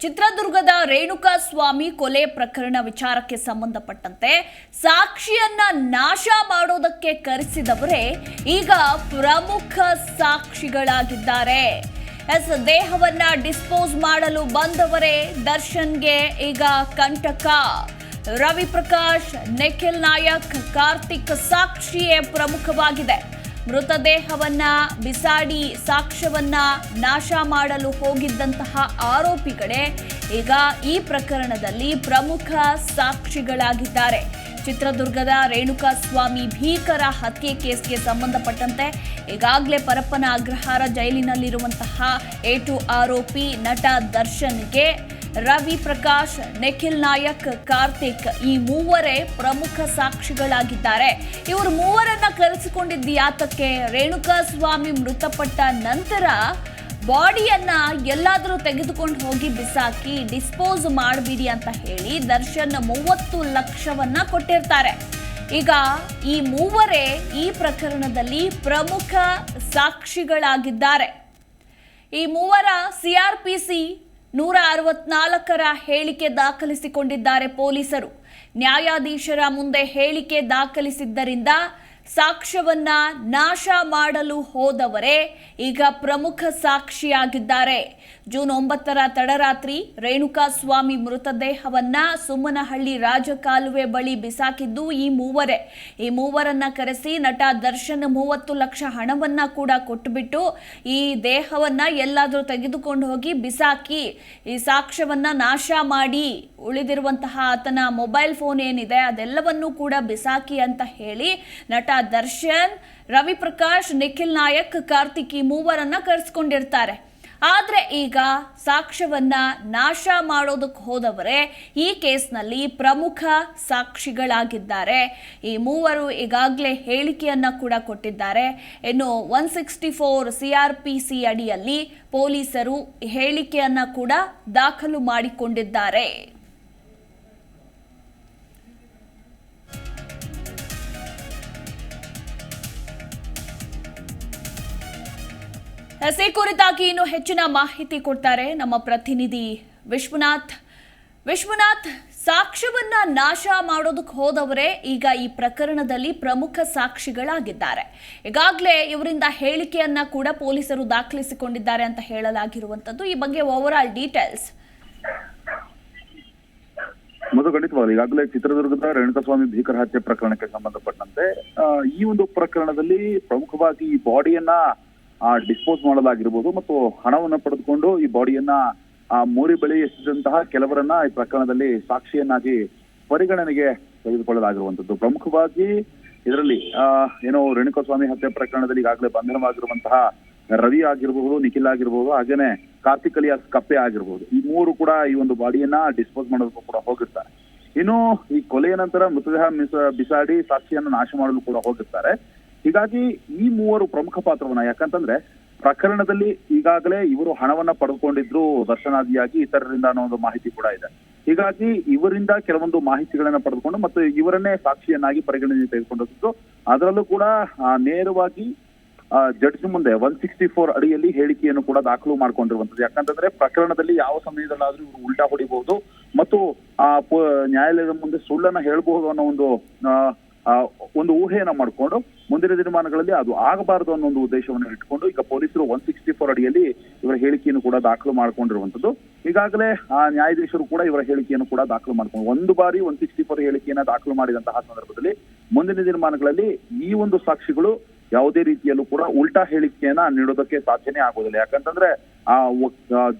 ಚಿತ್ರದುರ್ಗದ ರೇಣುಕಾ ಸ್ವಾಮಿ ಕೊಲೆ ಪ್ರಕರಣ ವಿಚಾರಕ್ಕೆ ಸಂಬಂಧಪಟ್ಟಂತೆ ಸಾಕ್ಷಿಯನ್ನ ನಾಶ ಮಾಡೋದಕ್ಕೆ ಕರೆಸಿದವರೇ ಈಗ ಪ್ರಮುಖ ಸಾಕ್ಷಿಗಳಾಗಿದ್ದಾರೆ. ಎಸ್, ದೇಹವನ್ನ ಡಿಸ್ಪೋಸ್ ಮಾಡಲು ಬಂದವರೇ ದರ್ಶನ್ಗೆ ಈಗ ಕಂಟಕ. ರವಿ ಪ್ರಕಾಶ್ ನಿಖಿಲ್ ನಾಯಕ್, ಕಾರ್ತಿಕ್ ಸಾಕ್ಷಿಯೇ ಪ್ರಮುಖವಾಗಿದೆ. ಮೃತದೇಹವನ್ನ ಬಿಸಾಡಿ ಸಾಕ್ಷ್ಯವನ್ನ ನಾಶ ಮಾಡಲು ಹೋಗಿದ್ದಂತಹ ಆರೋಪಿಗಳೇ ಈಗ ಈ ಪ್ರಕರಣದಲ್ಲಿ ಪ್ರಮುಖ ಸಾಕ್ಷಿಗಳಾಗಿದ್ದಾರೆ. ಚಿತ್ರದುರ್ಗದ ರೇಣುಕಾ ಸ್ವಾಮಿ ಭೀಕರ ಹತ್ಯೆ ಕೇಸ್ಗೆ ಸಂಬಂಧಪಟ್ಟಂತೆ ಈಗಾಗಲೇ ಪರಪ್ಪನ ಅಗ್ರಹಾರ ಜೈಲಿನಲ್ಲಿರುವಂತಹ ಎ ಟು ಆರೋಪಿ ನಟ ದರ್ಶನ್ಗೆ ರವಿ ಪ್ರಕಾಶ್, ನಿಖಿಲ್ ನಾಯಕ್, ಕಾರ್ತಿಕ್ ಈ ಮೂವರೇ ಪ್ರಮುಖ ಸಾಕ್ಷಿಗಳಾಗಿದ್ದಾರೆ. ಇವರು ಮೂವರನ್ನ ಕರೆಸಿಕೊಂಡಿದ್ದ ಯಾತಕ್ಕೆ ರೇಣುಕಾ ಸ್ವಾಮಿ ಮೃತಪಟ್ಟ ನಂತರ ಬಾಡಿಯನ್ನ ಎಲ್ಲಾದರೂ ತೆಗೆದುಕೊಂಡು ಹೋಗಿ ಬಿಸಾಕಿ ಡಿಸ್ಪೋಸ್ ಮಾಡಬಿಡಿ ಅಂತ ಹೇಳಿ ದರ್ಶನ್ ಮೂವತ್ತು ಲಕ್ಷವನ್ನ ಕೊಟ್ಟಿರ್ತಾರೆ. ಈಗ ಈ ಮೂವರೇ ಈ ಪ್ರಕರಣದಲ್ಲಿ ಪ್ರಮುಖ ಸಾಕ್ಷಿಗಳಾಗಿದ್ದಾರೆ. ಈ ಮೂವರ ಸಿಆರ್ಪಿಸಿ ನೂರ ಅರವತ್ನಾಲ್ಕರ ಹೇಳಿಕೆ ದಾಖಲಿಸಿಕೊಂಡಿದ್ದಾರೆ ಪೊಲೀಸರು. ನ್ಯಾಯಾಧೀಶರ ಮುಂದೆ ಹೇಳಿಕೆ ದಾಖಲಿಸಿದ್ದರಿಂದ ಸಾಕ್ಷ್ಯವನ್ನ ನಾಶ ಮಾಡಲು ಹೋದವರೇ ಈಗ ಪ್ರಮುಖ ಸಾಕ್ಷಿಯಾಗಿದ್ದಾರೆ. ಜೂನ್ ಒಂಬತ್ತರ ತಡರಾತ್ರಿ ರೇಣುಕಾ ಸ್ವಾಮಿ ಮೃತದೇಹವನ್ನ ಸುಮ್ಮನಹಳ್ಳಿ ರಾಜಕಾಲುವೆ ಬಳಿ ಬಿಸಾಕಿದ್ದು ಈ ಮೂವರೇ. ಈ ಮೂವರನ್ನ ಕರೆಸಿ ನಟ ದರ್ಶನ್ ಮೂವತ್ತು ಲಕ್ಷ ಹಣವನ್ನ ಕೂಡ ಕೊಟ್ಟುಬಿಟ್ಟು ಈ ದೇಹವನ್ನ ಎಲ್ಲಾದರೂ ತೆಗೆದುಕೊಂಡು ಹೋಗಿ ಬಿಸಾಕಿ ಈ ಸಾಕ್ಷ್ಯವನ್ನ ನಾಶ ಮಾಡಿ ಉಳಿದಿರುವಂತಹ ಆತನ ಮೊಬೈಲ್ ಫೋನ್ ಏನಿದೆ ಅದೆಲ್ಲವನ್ನೂ ಕೂಡ ಬಿಸಾಕಿ ಅಂತ ಹೇಳಿ ನಟ ದರ್ಶನ್ ರವಿ ಪ್ರಕಾಶ್ ನಿಖಿಲ್ ನಾಯಕ್, ಕಾರ್ತಿಕ್ ಈ ಮೂವರನ್ನ ಕರೆಸ್ಕೊಂಡಿರ್ತಾರೆ. ಆದ್ರೆ ಈಗ ಸಾಕ್ಷ್ಯವನ್ನ ನಾಶ ಮಾಡೋದಕ್ಕೆ ಹೋದವರೇ ಈ ಕೇಸ್ನಲ್ಲಿ ಪ್ರಮುಖ ಸಾಕ್ಷಿಗಳಾಗಿದ್ದಾರೆ. ಈ ಮೂವರು ಈಗಾಗಲೇ ಹೇಳಿಕೆಯನ್ನ ಕೂಡ ಕೊಟ್ಟಿದ್ದಾರೆ. ಇನ್ನು one sixty four C R P C ಅಡಿಯಲ್ಲಿ ಪೊಲೀಸರು ಹೇಳಿಕೆಯನ್ನ ಕೂಡ ದಾಖಲು ಮಾಡಿಕೊಂಡಿದ್ದಾರೆ. ಎಸ್ ಕುರಿತಾಗಿ ಇನ್ನು ಹೆಚ್ಚಿನ ಮಾಹಿತಿ ಕೊಡ್ತಾರೆ ನಮ್ಮ ಪ್ರತಿನಿಧಿ ವಿಶ್ವನಾಥ್. ವಿಶ್ವನಾಥ್, ಸಾಕ್ಷ್ಯವನ್ನ ನಾಶ ಮಾಡೋದಕ್ಕೆ ಹೋದವರೇ ಈಗ ಈ ಪ್ರಕರಣದಲ್ಲಿ ಪ್ರಮುಖ ಸಾಕ್ಷಿಗಳಾಗಿದ್ದಾರೆ. ಈಗಾಗಲೇ ಇವರಿಂದ ಹೇಳಿಕೆಯನ್ನ ಕೂಡ ಪೊಲೀಸರು ದಾಖಲಿಸಿಕೊಂಡಿದ್ದಾರೆ ಅಂತ ಹೇಳಲಾಗಿರುವಂತದ್ದು ಈ ಬಗ್ಗೆ ಓವರ್ ಆಲ್ ಡೀಟೇಲ್ಸ್. ಮೊದಲು ಖಂಡಿತವಾಗಿ ಈಗಾಗಲೇ ಚಿತ್ರದುರ್ಗದ ರೇಣುಕಸ್ವಾಮಿ ಭೀಕರ ಹತ್ಯೆ ಪ್ರಕರಣಕ್ಕೆ ಸಂಬಂಧಪಟ್ಟಂತೆ ಈ ಒಂದು ಪ್ರಕರಣದಲ್ಲಿ ಪ್ರಮುಖವಾಗಿ ಈ ಬಾಡಿಯನ್ನ ಡಿಸ್ಪೋಸ್ ಮಾಡಲಾಗಿರ್ಬೋದು ಮತ್ತು ಹಣವನ್ನು ಪಡೆದುಕೊಂಡು ಈ ಬಾಡಿಯನ್ನ ಆ ಮೋರಿ ಬಳಿ ಎಸೆದಂತಹ ಕೆಲವರನ್ನ ಈ ಪ್ರಕರಣದಲ್ಲಿ ಸಾಕ್ಷಿಯನ್ನಾಗಿ ಪರಿಗಣನೆಗೆ ತೆಗೆದುಕೊಳ್ಳಲಾಗಿರುವಂತದ್ದು ಪ್ರಮುಖವಾಗಿ ಇದರಲ್ಲಿ, ಆ, ಏನೋ ರೇಣುಕಾಸ್ವಾಮಿ ಹತ್ಯೆ ಪ್ರಕರಣದಲ್ಲಿ ಈಗಾಗಲೇ ಬಂಧನವಾಗಿರುವಂತಹ ರವಿ ಆಗಿರಬಹುದು ನಿಖಿಲ್ ಆಗಿರಬಹುದು ಹಾಗೇನೆ ಕಾರ್ತಿಕ್ ಅಲಿಯಾಸ್ ಕಪ್ಪೆ ಆಗಿರಬಹುದು ಈ ಮೂರು ಕೂಡ ಈ ಒಂದು ಬಾಡಿಯನ್ನ ಡಿಸ್ಪೋಸ್ ಮಾಡೋದಕ್ಕೂ ಕೂಡ ಹೋಗಿರ್ತಾರೆ. ಇನ್ನು ಈ ಕೊಲೆಯ ನಂತರ ಮೃತದೇಹ ಬಿಸಾಡಿ ಸಾಕ್ಷಿಯನ್ನು ನಾಶ ಮಾಡಲು ಕೂಡ ಹೋಗಿರ್ತಾರೆ. ಹೀಗಾಗಿ ಈ ಮೂವರು ಪ್ರಮುಖ ಪಾತ್ರವನ್ನ, ಯಾಕಂತಂದ್ರೆ ಪ್ರಕರಣದಲ್ಲಿ ಈಗಾಗಲೇ ಇವರು ಹಣವನ್ನ ಪಡೆದುಕೊಂಡಿದ್ರು, ದರ್ಶನಾದಿಯಾಗಿ ಇತರರಿಂದ ಅನ್ನೋ ಒಂದು ಮಾಹಿತಿ ಕೂಡ ಇದೆ. ಹೀಗಾಗಿ ಇವರಿಂದ ಕೆಲವೊಂದು ಮಾಹಿತಿಗಳನ್ನ ಪಡೆದುಕೊಂಡು ಮತ್ತು ಇವರನ್ನೇ ಸಾಕ್ಷಿಯನ್ನಾಗಿ ಪರಿಗಣನೆ ತೆಗೆದುಕೊಂಡಿದ್ದು, ಅದರಲ್ಲೂ ಕೂಡ ನೇರವಾಗಿ ಜಡ್ಜ್ ಮುಂದೆ ಒನ್ ಸಿಕ್ಸ್ಟಿ ಫೋರ್ ಅಡಿಯಲ್ಲಿ ಹೇಳಿಕೆಯನ್ನು ಕೂಡ ದಾಖಲು ಮಾಡ್ಕೊಂಡಿರುವಂತದ್ದು ಯಾಕಂತಂದ್ರೆ ಪ್ರಕರಣದಲ್ಲಿ ಯಾವ ಸಮಯದಲ್ಲಾದ್ರೂ ಇವರು ಉಲ್ಟಾ ಹೊಡಿಬಹುದು ಮತ್ತು, ಆ ನ್ಯಾಯಾಲಯದ ಮುಂದೆ ಸುಳ್ಳನ್ನ ಹೇಳಬಹುದು ಅನ್ನೋ ಒಂದು ಒಂದು ಊಹೆಯನ್ನ ಮಾಡ್ಕೊಂಡು ಮುಂದಿನ ದಿನಮಾನಗಳಲ್ಲಿ ಅದು ಆಗಬಾರದು ಅನ್ನೋ ಒಂದು ಉದ್ದೇಶವನ್ನು ಇಟ್ಕೊಂಡು ಈಗ ಪೊಲೀಸರು ಒನ್ ಸಿಕ್ಸ್ಟಿ ಫೋರ್ ಅಡಿಯಲ್ಲಿ ಇವರ ಹೇಳಿಕೆಯನ್ನು ಕೂಡ ದಾಖಲು ಮಾಡ್ಕೊಂಡಿರುವಂತದ್ದು ಈಗಾಗಲೇ, ಆ, ನ್ಯಾಯಾಧೀಶರು ಕೂಡ ಇವರ ಹೇಳಿಕೆಯನ್ನು ಕೂಡ ದಾಖಲು ಮಾಡ್ಕೊಂಡು ಒಂದು ಬಾರಿ ಒನ್ ಸಿಕ್ಸ್ಟಿ ಫೋರ್ ಹೇಳಿಕೆಯನ್ನ ದಾಖಲು ಮಾಡಿದಂತಹ ಸಂದರ್ಭದಲ್ಲಿ ಮುಂದಿನ ದಿನಮಾನಗಳಲ್ಲಿ ಈ ಒಂದು ಸಾಕ್ಷಿಗಳು ಯಾವುದೇ ರೀತಿಯಲ್ಲೂ ಕೂಡ ಉಲ್ಟಾ ಹೇಳಿಕೆಯನ್ನ ನೀಡೋದಕ್ಕೆ ಸಾಧ್ಯನೇ ಆಗೋದಿಲ್ಲ ಯಾಕಂತಂದ್ರೆ ಆ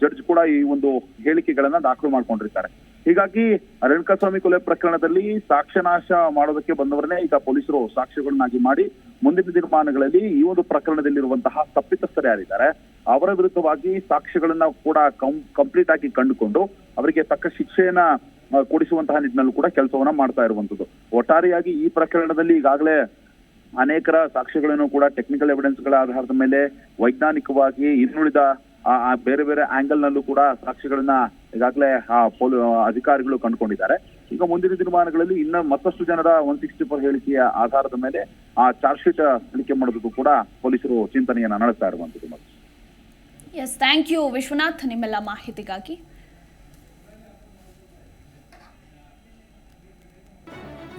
ಜಡ್ಜ್ ಕೂಡ ಈ ಒಂದು ಹೇಳಿಕೆಗಳನ್ನ ದಾಖಲು ಮಾಡ್ಕೊಂಡಿರ್ತಾರೆ. ಹೀಗಾಗಿ ರೇಣುಕಾಸ್ವಾಮಿ ಕೊಲೆ ಪ್ರಕರಣದಲ್ಲಿ ಸಾಕ್ಷ್ಯನಾಶ ಮಾಡೋದಕ್ಕೆ ಬಂದವರನ್ನೇ ಈಗ ಪೊಲೀಸರು ಸಾಕ್ಷ್ಯಗಳನ್ನಾಗಿ ಮಾಡಿ ಮುಂದಿನ ದಿನಮಾನಗಳಲ್ಲಿ ಈ ಒಂದು ಪ್ರಕರಣದಲ್ಲಿರುವಂತಹ ತಪ್ಪಿತಸ್ಥರೇ ಯಾರಿದ್ದಾರೆ, ಅವರ ವಿರುದ್ಧವಾಗಿ ಸಾಕ್ಷ್ಯಗಳನ್ನ ಕೂಡ ಕಂಪ್ಲೀಟ್ ಆಗಿ ಕಂಡುಕೊಂಡು ಅವರಿಗೆ ತಕ್ಕ ಶಿಕ್ಷೆಯನ್ನ ಕೊಡಿಸುವಂತಹ ನಿಟ್ಟಿನಲ್ಲೂ ಕೂಡ ಕೆಲಸವನ್ನ ಮಾಡ್ತಾ ಇರುವಂತದ್ದು ಒಟ್ಟಾರೆಯಾಗಿ ಈ ಪ್ರಕರಣದಲ್ಲಿ ಈಗಾಗಲೇ ಅನೇಕರ ಸಾಕ್ಷ್ಯಗಳನ್ನು ಕೂಡ ಟೆಕ್ನಿಕಲ್ ಎವಿಡೆನ್ಸ್ಗಳ ಆಧಾರದ ಮೇಲೆ ವೈಜ್ಞಾನಿಕವಾಗಿ ಇನ್ನುಳಿದ ಬೇರೆ ಬೇರೆ ಆಂಗಲ್ ನಲ್ಲೂ ಕೂಡ ಸಾಕ್ಷ್ಯಗಳನ್ನ ಈಗಾಗಲೇ ಅಧಿಕಾರಿಗಳು ಕಂಡುಕೊಂಡಿದ್ದಾರೆ. ಈಗ ಮುಂದಿನ ದಿನಮಾನಗಳಲ್ಲಿ ಇನ್ನ ಮತ್ತಷ್ಟು ಜನರ ಒನ್ ಸಿಕ್ಸ್ಟಿ ಫೋರ್ ಹೇಳಿಕೆಯ ಆಧಾರದ ಮೇಲೆ, ಆ ಚಾರ್ಜ್ ಶೀಟ್ ಸಲ್ಲಿಕೆ ಮಾಡೋದಕ್ಕೂ ಕೂಡ ಪೊಲೀಸರು ಚಿಂತನೆಯನ್ನ ನಡೆಸ್ತಾ ಇರುವಂತದ್ದು ಎಸ್ ಥ್ಯಾಂಕ್ ಯು ವಿಶ್ವನಾಥ್, ನಿಮ್ಮೆಲ್ಲ ಮಾಹಿತಿಗಾಗಿ.